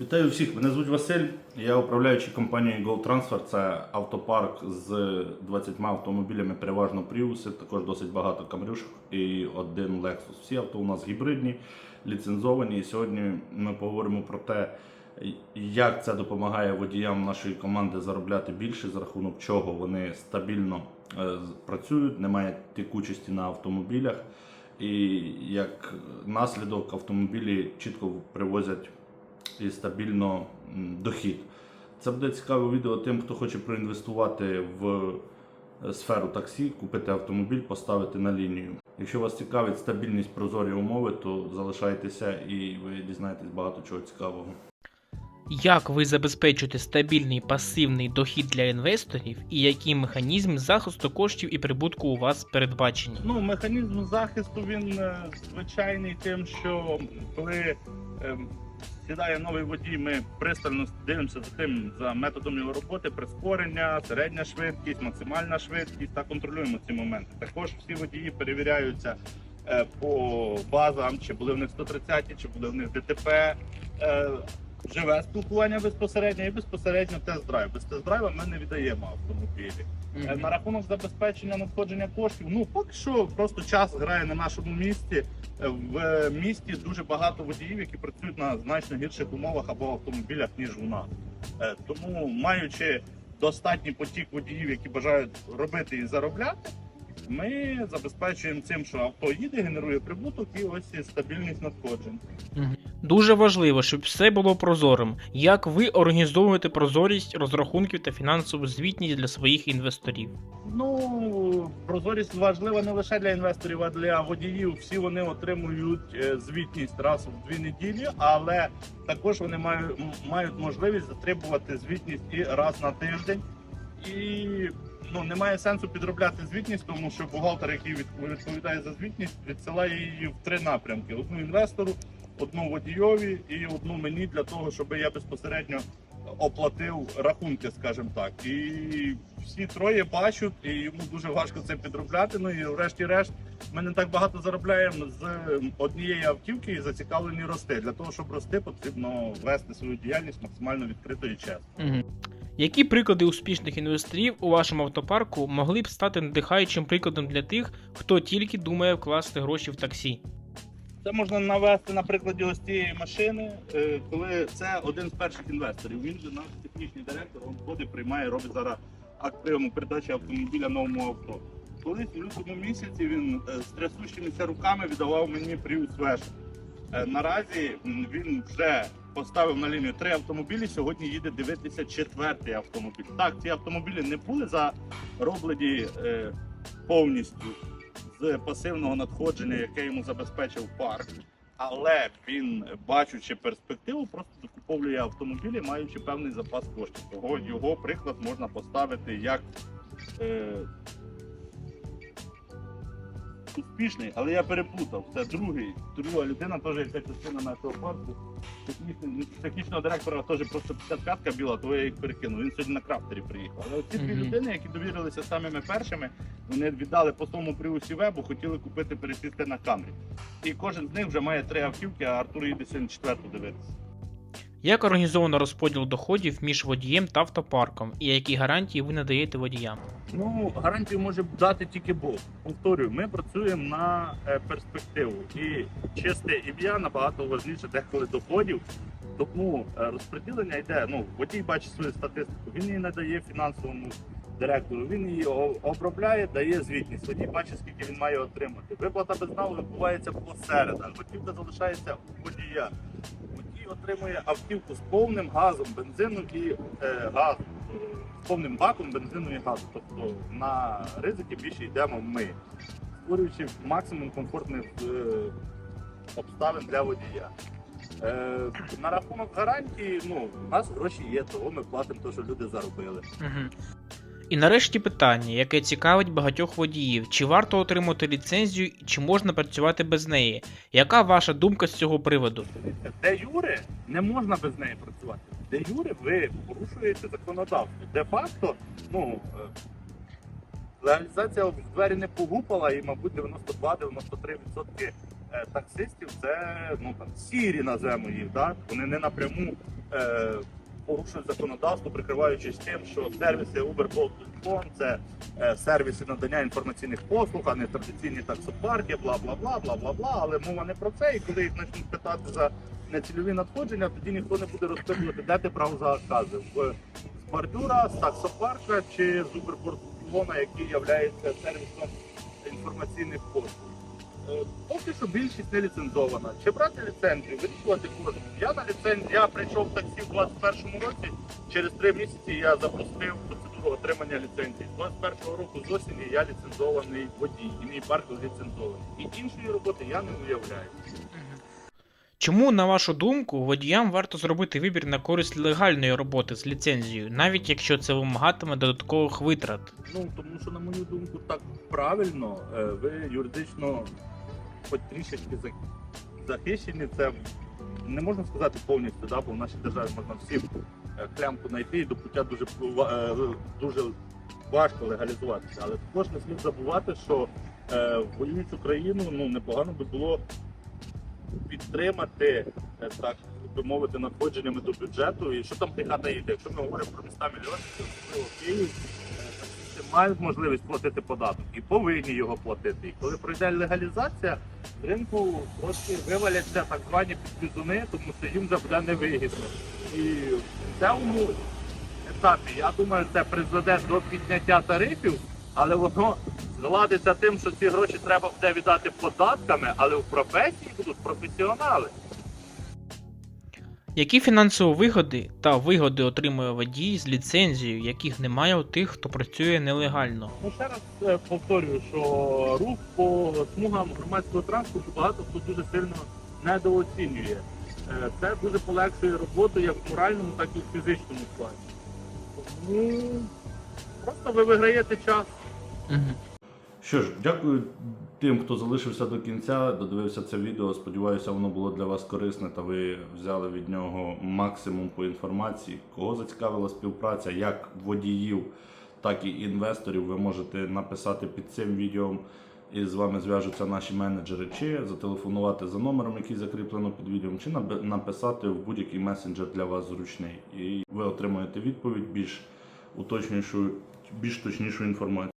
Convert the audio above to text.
Вітаю всіх, мене звуть Василь. Я управляючий компанією GoTransfer. Це автопарк з 20 автомобілями, переважно Prius, також досить багато камрюшок і один Lexus. Всі авто у нас гібридні, ліцензовані. І сьогодні ми поговоримо про те, як це допомагає водіям нашої команди заробляти більше, за рахунок чого вони стабільно е, працюють, немає текучості на автомобілях. І як наслідок автомобілі чітко привозять і стабільно дохід. Це буде цікаве відео тим, хто хоче проінвестувати в е, сферу таксі, купити автомобіль, поставити на лінію. Якщо вас цікавить стабільність прозорі умови, то залишайтеся і ви дізнаєтесь багато чого цікавого. Як ви забезпечуєте стабільний пасивний дохід для інвесторів і які механізми захисту коштів і прибутку у вас передбачені? Ну, механізм захисту він е, звичайний тим, що коли ем, сідає новий водій, ми пристально дивимося за тим за методом його роботи, прискорення, середня швидкість, максимальна швидкість та контролюємо ці моменти. Також всі водії перевіряються е, по базам, чи були в них 130, чи були в них ДТП. Живе спілкування безпосередньо і безпосередньо тест-драйв. Без тест-драйва ми не віддаємо автомобілі. Е, На рахунок забезпечення надходження коштів, ну поки що просто час грає на нашому місці. Е, В місті дуже багато водіїв, які працюють на значно гірших умовах або автомобілях, ніж у нас. Е, Тому, маючи достатній потік водіїв, які бажають робити і заробляти, ми забезпечуємо цим, що авто їде, генерує прибуток і ось і стабільність надходжень. Дуже важливо, щоб все було прозорим. Як ви організовуєте прозорість розрахунків та фінансову звітність для своїх інвесторів? Ну, прозорість важлива не лише для інвесторів, а для водіїв. Всі вони отримують е, звітність раз в дві неділі, але також вони мають, мають можливість затребувати звітність і раз на тиждень. І ну, немає сенсу підробляти звітність, тому що бухгалтер, який від- відповідає за звітність, відсилає її в три напрямки: одну інвестору, одну водійові і одну мені для того, щоб я безпосередньо оплатив рахунки, скажімо так. І всі троє бачать, і йому дуже важко це підробляти. Ну і врешті-решт, ми не так багато заробляємо з однієї автівки і зацікавлені рости. Для того, щоб рости, потрібно вести свою діяльність максимально відкрито і чесно. Угу. Які приклади успішних інвесторів у вашому автопарку могли б стати надихаючим прикладом для тих, хто тільки думає вкласти гроші в таксі? Це можна навести на прикладі ось цієї машини, е, коли це один з перших інвесторів. Він же наш технічний директор, він ходить, приймає, робить зараз акт прийому передачі автомобіля новому авто. Колись у лютому місяці він е, з трясущимися руками віддавав мені Prius Veš. Е, Наразі він вже поставив на лінію три автомобілі. Сьогодні їде дивитися четвертий автомобіль. Так, ці автомобілі не були зароблені повністю з пасивного надходження, яке йому забезпечив парк. Але він, бачучи перспективу, просто закуповує автомобілі, маючи певний запас коштів. Того його приклад можна поставити як е, успішний, але я переплутав. Це другий, друга людина, теж яка частина нашого парку. Технічний- Технічного директора теж просто 55-ка біла, то я їх перекинув. Він сьогодні на крафтері приїхав. Але ці дві людини, які довірилися самими першими, вони віддали по тому приусі вебу, хотіли купити пересісти на камері. І кожен з них вже має три автівки, а Артур їде сьогодні четверту дивитися. Як організовано розподіл доходів між водієм та автопарком, і які гарантії ви надаєте водіям? Ну, гарантію може дати тільки Бог. Повторюю, ми працюємо на е, перспективу. І чисте ім'я набагато важніше деколи доходів. Тому е, розподілення йде. Ну, водій бачить свою статистику, він її надає фінансовому директору, він її обробляє, дає звітність. Водій бачить, скільки він має отримати. Виплата без відбувається по середах. Готівка залишається у водія. Отримує автівку з повним газом, бензину і е, газу з повним баком бензину і газу. Тобто на ризики більше йдемо ми, створюючи максимум комфортних е, обставин для водія. Е, на рахунок гарантії, ну, у нас гроші є, того ми платимо те, що люди заробили. І нарешті питання, яке цікавить багатьох водіїв: чи варто отримати ліцензію, і чи можна працювати без неї? Яка ваша думка з цього приводу? Де Юри не можна без неї працювати. Де Юри ви порушуєте законодавство. Де факто, ну легалізація в двері не погупала, і, мабуть, 92-93% е, таксистів це ну там сірі називаємо їх. Так? Вони не напряму е, порушують законодавство, прикриваючись тим, що сервіси Uber, Bolt, це е, сервіси надання інформаційних послуг, а не традиційні таксопарки, бла бла бла бла бла бла. Але мова не про це. І коли їх почнуть питати за нецільові надходження, тоді ніхто не буде розпитувати, де ти брав закази в з бордюра, з таксопарка чи з Uber який є сервісом інформаційних послуг. Е, Поки що більшість не ліцензована. Чи брати ліцензію, вирішувати кожен. Я на ліцензію, я прийшов в таксі в 21-му році. Через три місяці я запустив процедуру отримання ліцензії. З 21-го року з осені я ліцензований водій, і мій парк ліцензований. І іншої роботи я не уявляю. Чому, на вашу думку, водіям варто зробити вибір на користь легальної роботи з ліцензією, навіть якщо це вимагатиме додаткових витрат? Ну тому що, на мою думку, так правильно. Е, Ви юридично хоч трішечки захищені. Це не можна сказати повністю, да, бо в нашій державі можна всім е, клямку знайти і до пуття дуже е, дуже важко легалізуватися. Але також не слід забувати, що е, воюючу країну ну непогано би було підтримати так би мовити надходженнями до бюджету. І що там хата їде? Якщо ми говоримо про міста мільйонів, особливо Київ, мають можливість платити податок і повинні його платити. І коли пройде легалізація, ринку трошки виваляться так звані підпізуни, тому що їм вже буде невигідно. І в цьому етапі, я думаю, це призведе до підняття тарифів, але воно згладиться тим, що ці гроші треба буде віддати податками, але в професії будуть професіонали. Які фінансові вигоди та вигоди отримує водій з ліцензією, яких немає у тих, хто працює нелегально? Ну ще раз е, повторюю, що рух по смугам громадського транспорту багато хто дуже сильно недооцінює. Е, Це дуже полегшує роботу як в моральному, так і в фізичному плані. Просто ви виграєте час. Угу. Що ж, дякую тим, хто залишився до кінця, додивився це відео. Сподіваюся, воно було для вас корисне та ви взяли від нього максимум по інформації. Кого зацікавила співпраця як водіїв, так і інвесторів, ви можете написати під цим відео. І з вами зв'яжуться наші менеджери, чи зателефонувати за номером, який закріплено під відео, чи написати в будь-який месенджер для вас зручний. І ви отримаєте відповідь більш уточнішу, більш точнішу інформацію.